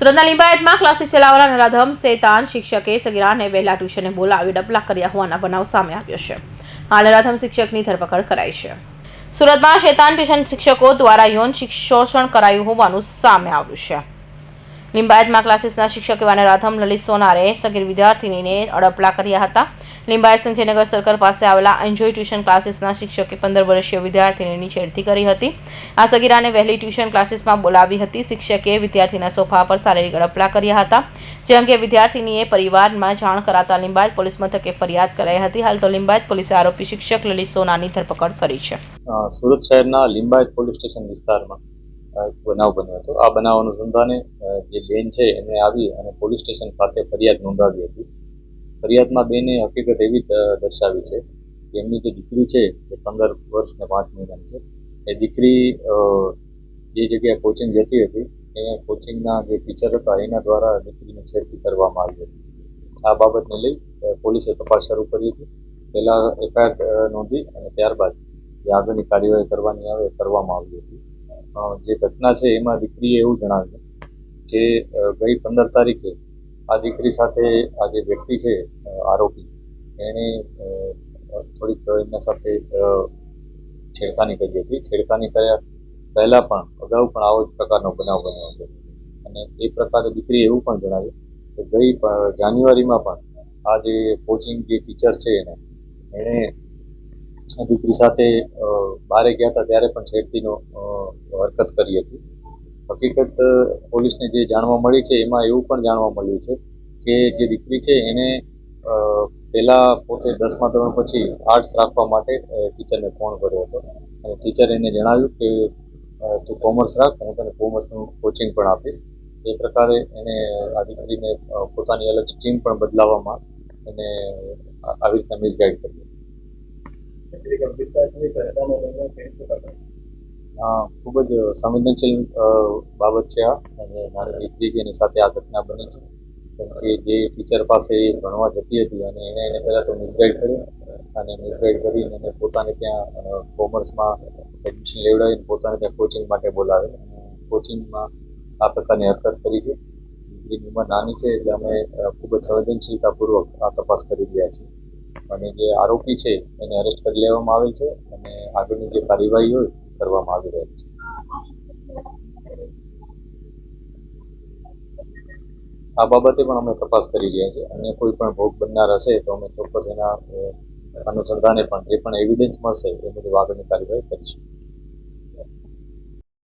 સુરતના લિંબાયતમાં ક્લાસીસ ચલાવવાના નરાધમ શૈતાન શિક્ષકે સગીરાને વહેલા ટ્યુશને બોલાવી ડબલા કર્યા હોવાના બનાવ સામે આવ્યો છે. હાલ નરાધમ શિક્ષકની ધરપકડ કરાઈ છે. સુરતમાં શૈતાન ટ્યુશન શિક્ષકો દ્વારા યૌન શોષણ કરાયું હોવાનું સામે આવ્યું છે. લિંબાયતમાં ક્લાસીસના શિક્ષક એવા રાધમ, લલિત સોનારે સગીર વિદ્યાર્થીનીને અડપલા કર્યા હતા. લિંબાયત સંજયનગર સર્કલ પાસે આવેલા એન્જોય ટ્યુશન ક્લાસીસના શિક્ષકે પંદર વર્ષીય વિદ્યાર્થીનીની છેડતી કરી હતી. આ સગીરાને વહેલી ટ્યુશન ક્લાસીસમાં બોલાવી હતી. શિક્ષકે વિદ્યાર્થીના સોફા પર શારીરિક અડપલા કર્યા હતા. જે અંગે વિદ્યાર્થીનીએ પરિવારમાં જાણ કરાતા લિંબાયત પોલીસ મથકે ફરિયાદ કરાઈ હતી. હાલ તો લિંબાયત પોલીસે આરોપી શિક્ષક લલિત સોનાની ધરપકડ કરી છે. સુરત શહેરના લિંબાયત પોલીસ સ્ટેશન વિસ્તારમાં બનાવ બન્યો હતો. આ બનાવ અનુસંધાને જે બેન છે એમણે આવી અને પોલીસ સ્ટેશન ખાતે ફરિયાદ નોંધાવી હતી. ફરિયાદમાં બેને હકીકત એવી દર્શાવી છે કે એમની જે દીકરી છે, જે પંદર વર્ષ ને પાંચ મહિનાની છે, એ દીકરી જે જગ્યાએ કોચિંગ જતી હતી, એ કોચિંગના જે ટીચર હતા, એના દ્વારા દીકરીને છેડતી કરવામાં આવી હતી. આ બાબતને લઈ પોલીસે તપાસ શરૂ કરી હતી. પહેલાં એફઆઈઆર નોંધી અને ત્યારબાદ જે આગળની કાર્યવાહી કરવાની આવે કરવામાં આવી હતી. જે ઘટના છે એમાં દીકરીએ એવું જણાવ્યું કે ગઈ પંદર તારીખે આ દીકરી સાથે આ જે વ્યક્તિ છે આરોપી, એણે થોડીક એમના સાથે છેડખાની કરી હતી. છેડખાની કર્યા પહેલાં પણ, અગાઉ પણ આવો જ પ્રકારનો બનાવ બન્યો હતો. અને એ પ્રકારે દીકરીએ એવું પણ જણાવ્યું કે ગઈ જાન્યુઆરીમાં પણ આ જે કોચિંગ જે ટીચર છે એને, એણે દીકરી સાથે બારે ગયા હતા, ત્યારે પણ છેડતીનો હરકત કરી હતી. હકીકત પોલીસને જે જાણવા મળી છે, એમાં એવું પણ જાણવા મળ્યું છે કે જે દીકરી છે, એને પહેલાં પોતે દસમા ધોરણ પછી આર્ટ્સ રાખવા માટે ટીચરને ફોન કર્યો હતો. અને ટીચરે એને જણાવ્યું કે તું કોમર્સ રાખ, હું તને કોમર્સનું કોચિંગ પણ આપીશ. એ પ્રકારે એને, આ દીકરીને પોતાની અલગ સ્ટ્રીમ પણ બદલાવવામાં એને આવી રીતના મિસગાઈડ કરી આ ખૂબ જ સંવેદનશીલ બાબત છે આ. અને મારી દીકરી એની સાથે આ ઘટના બની છે. કે જે ટીચર પાસે ભણવા જતી હતી અને એને એને પહેલાં તો મિસગાઈડ કર્યું અને મિસગાઈડ કરીને એને પોતાને ત્યાં કોમર્સમાં એડમિશન લેવડાવીને પોતાને ત્યાં કોચિંગ માટે બોલાવે કોચિંગમાં આ પ્રકારની હરકત કરી છે. દીકરીની ઉંમર નાની છે એટલે અમે ખૂબ જ સંવેદનશીલતાપૂર્વક આ તપાસ કરી રહ્યા છીએ. અને જે આરોપી છે એને અરેસ્ટ કરી લેવામાં આવેલ છે અને આગળની જે કાર્યવાહી હોય કરવામાં આવી રહી છે. આ બાબતે પણ અમે તપાસ કરી રહ્યા છીએ. અને કોઈ પણ ભોગ બનનાર હશે તો અમે ચોક્કસ એના અનુસંધાને પણ જે પણ એવિડન્સ મળશે એ મુજબ આગળની કાર્યવાહી કરીશું.